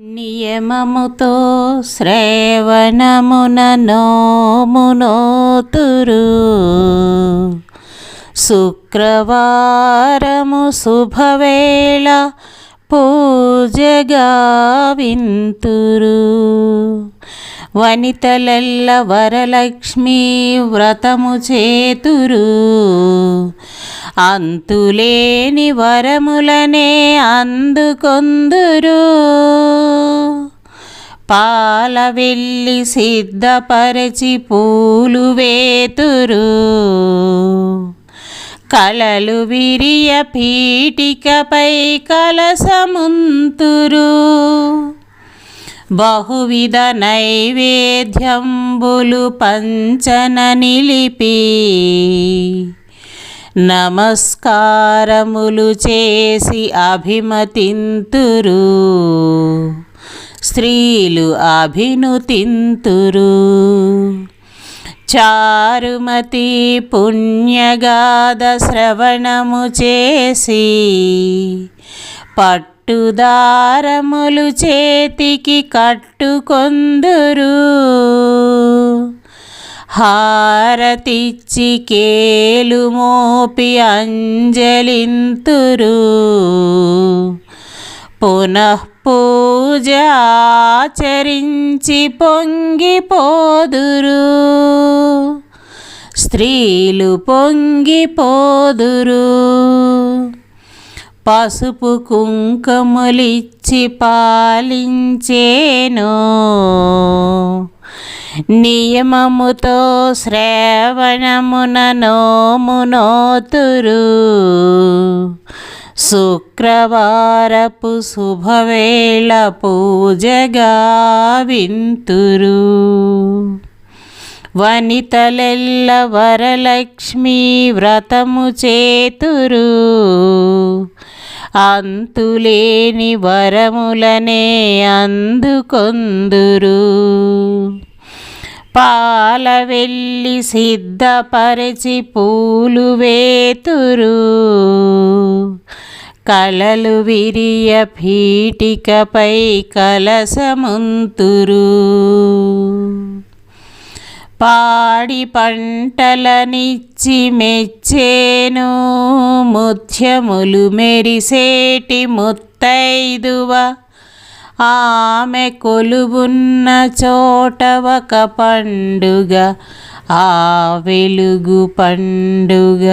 నియమముతో శ్రవణమున నోమునోతురు. శుక్రవారము శుభవేళ పూజగా వింతురు. వనితలల్ల వరలక్ష్మీ వ్రతము చేతురు. అంతులేని వరములనే అందుకొందురు. పాల వెళ్ళి సిద్ధపరచి పూలు వేతురు. కలలు విరియ పీటికపై కలసముంతురు. బహువిధ నైవేద్యంబులు పంచన నిలిపి నమస్కారములు చేసి అభిమతింతురు. స్త్రీలు అభినుతింతురు. చారుమతి పుణ్యగాథ శ్రవణము చేసి పట్టుదారములు చేతికి కట్టుకొందురు. హారతిచ్చి కేలు మోపి అంజలింతురు. పునః ఆచరించి పొంగిపోదురు స్త్రీలు పొంగిపోదురు పసుపు కుంకుమలిచ్చి పాలించేను. నియమముతో శ్రావణమున నోమునోతురు. శుక్రవారపు శుభవేళ పూజగా వింతురు. వనితలెల్ల వరలక్ష్మీ వ్రతము చేతురు. అంతులేని వరములనే అందుకొందురు. పాల వెళ్ళి సిద్ధపరచి పూలు వేతురు కలలు విరియ పీటికపై కలసముంతురు పాడి పంటలనిచ్చి మెచ్చేను. ముత్యములు మెరిసేటి ముత్తైదువ ఆమె కొలువున్న చోట ఒక పండుగ ఆ వెలుగు పండుగ.